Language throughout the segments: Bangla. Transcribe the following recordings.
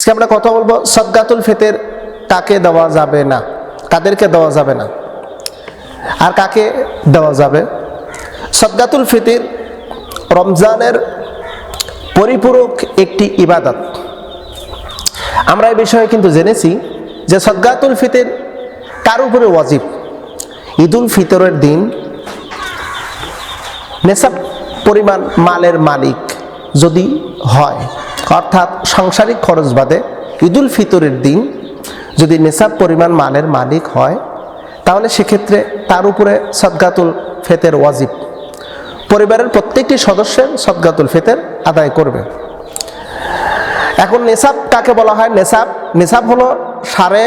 আজকে আমরা কথা বলব, সদগাতুল ফিতের কাকে দেওয়া যাবে না? কাদেরকে দেওয়া যাবে না? আর কাকে দেওয়া যাবে? সদগাতুল ফিতির রমজানের পরিপূরক একটি ইবাদত। আমরা এই বিষয়ে কিন্তু জেনেছি যে সদগাতুল ফিতির কার উপরে ওয়াজিব? ঈদুল ফিতরের দিন নেশাব পরিমাণ মালের মালিক যদি হয়, অর্থাৎ সাংসারিক খরচ বাদে ঈদুল ফিতরের দিন যদি নেশাব পরিমাণ মালের মালিক হয়, তাহলে সেক্ষেত্রে তার উপরে সদগাতুল ফেতের ওয়াজিব। পরিবারের প্রত্যেকটি সদস্যের সদগাতুল ফেতের আদায় করবে। এখন নেশাব কাকে বলা হয়? নেশাব নেশাব হলো সাড়ে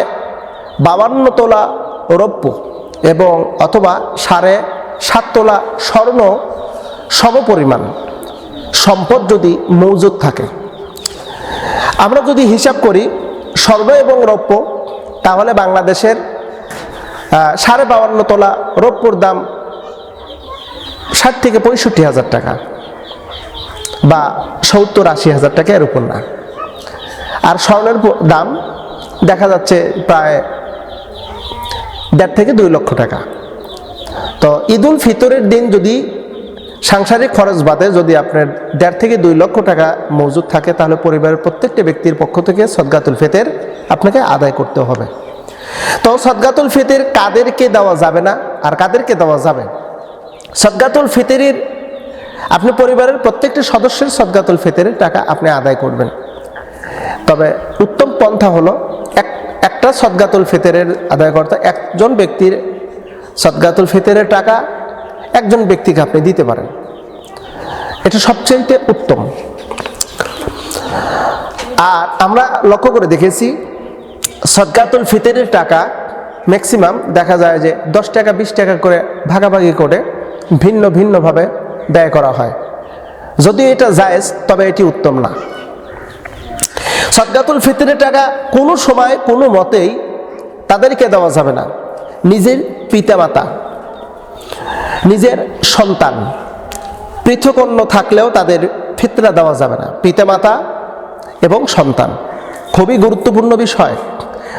বাবান্ন তোলা রৌপ্য এবং অথবা সাড়ে সাত তোলা স্বর্ণ সমপরিমাণ। সম্পদ যদি মজুদ থাকে আমরা যদি হিসাব করি স্বর্ণ এবং রৌপ্য, তাহলে বাংলাদেশের সাড়ে বাউান্ন তোলা রৌপ্যর দাম ষাট থেকে পঁয়ষট্টি হাজার টাকা বা সত্তর আশি হাজার টাকা এর উপর না। আর স্বর্ণের দাম দেখা যাচ্ছে প্রায় দেড় থেকে দুই লক্ষ টাকা। তো ঈদুল ফিতরের দিন যদি সাংসারিক খরচ বাদে যদি আপনার দেড় থেকে দুই লক্ষ টাকা মজুদ থাকে, তাহলে পরিবারের প্রত্যেকটি ব্যক্তির পক্ষ থেকে সদগাতুল ফেতের আপনাকে আদায় করতে হবে। তো সদগাতুল ফিতের কাদেরকে দেওয়া যাবে না আর কাদেরকে দেওয়া যাবে? সদগাতুল ফিতরের, আপনি পরিবারের প্রত্যেকটি সদস্যের সদগাতুল ফিতরের টাকা আপনি আদায় করবেন। তবে উত্তম পন্থা হলো, এক, একটা সদগাতুল ফিতরের আদায় করতে একজন ব্যক্তির সদগাতুল ফিতরের টাকা একজন ব্যক্তিকে আপনি দিতে পারেন। এটা সবচেয়ে উত্তম। আর আমরা লক্ষ্য করে দেখেছি সদগাতুল ফিতরের টাকা ম্যাক্সিমাম দেখা যায় যে দশ টাকা, বিশ টাকা করে ভাগাভাগি করে ভিন্ন ভিন্নভাবে ব্যয় করা হয়। যদি এটা জায়েজ, তবে এটি উত্তম না। সদগাতুল ফিতরের টাকা কোনো সময় কোনো মতেই তাদেরকে দেওয়া যাবে না। নিজের পিতামাতা নিজের সন্তান। পৃথক অন্য থাকলেও তাদের ফিতরা দেওয়া যাবে না। পিতামাতা এবং সন্তান। খুবই গুরুত্বপূর্ণ বিষয়।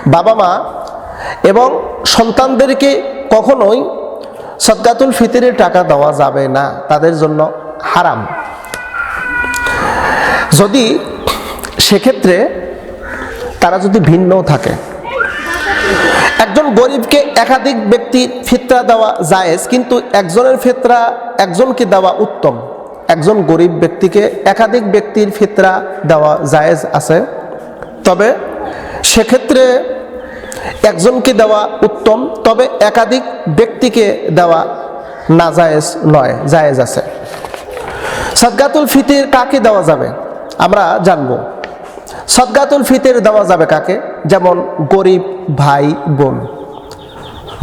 বাবা মা এবং সন্তানদেরকে কখনোই সদগাতুল ফিতরের টাকা দেওয়া যাবে না। তাদের জন্য হারাম। যদি সেক্ষেত্রে তারা যদি ভিন্নও থাকে গরিবকে একাধিক ব্যক্তির ফিতরা দেওয়া জায়েজ, কিন্তু একজনের ফিতরা একজনকে দেওয়া উত্তম। একজন গরিব ব্যক্তিকে একাধিক ব্যক্তির ফিতরা দেওয়া জায়েজ আছে। তবে সেক্ষেত্রে একজনকে দেওয়া উত্তম, তবে একাধিক ব্যক্তিকে দেওয়া না জায়েজ নয়, জায়েজ আছে। সদগাতুল ফিতির কাকে দেওয়া যাবে? আমরা জানব। সদগাতুল ফিতের দেওয়া যাবে কাকে? যেমন গরিব ভাই বোন।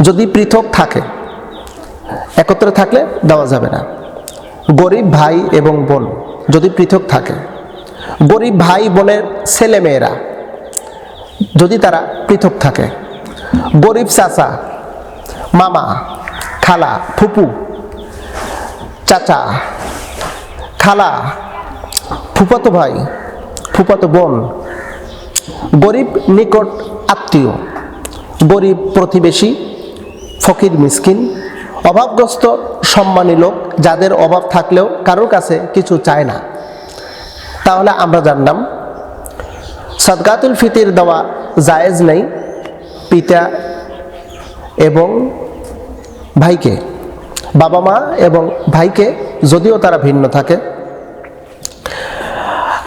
যদি পৃথক থাকে, একত্রে থাকলে দেওয়া যাবে না। গরিব ভাই এবং বোন যদি পৃথক থাকে, গরিব ভাই বোনের ছেলে মেয়েরা যদি তারা পৃথক থাকে, গরিব চাচা, মামা, খালা, ফুপু, চাচা, খালা, ফুপাতো ভাই, ফুপাতো বোন, গরিব নিকট আত্মীয়, গরিব প্রতিবেশী ফকির, মিসকিন, অভাবগ্রস্ত, সম্মানী লোক, যাদের অভাব থাকলেও কারোর কাছে কিছু চায় না। তাহলে আমরা জানলাম সদগাতুল ফিতির দেওয়া জায়েজ নেই পিতা এবং ভাইকে, বাবা মা এবং ভাইকে যদিও তারা ভিন্ন থাকে।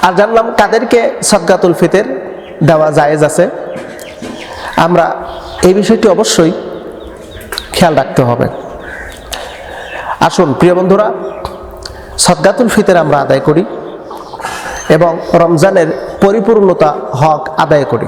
আর জানলাম কাদেরকে সদগাতুল ফিতের দেওয়া জায়েজ আছে। আমরা এই বিষয়টি অবশ্যই খেয়াল রাখতে হবে। আসুন, প্রিয় বন্ধুরা, সদ্গাতুল ফিতের আমরা আদায় করি এবং রমজানের পরিপূর্ণতা হক আদায় করি।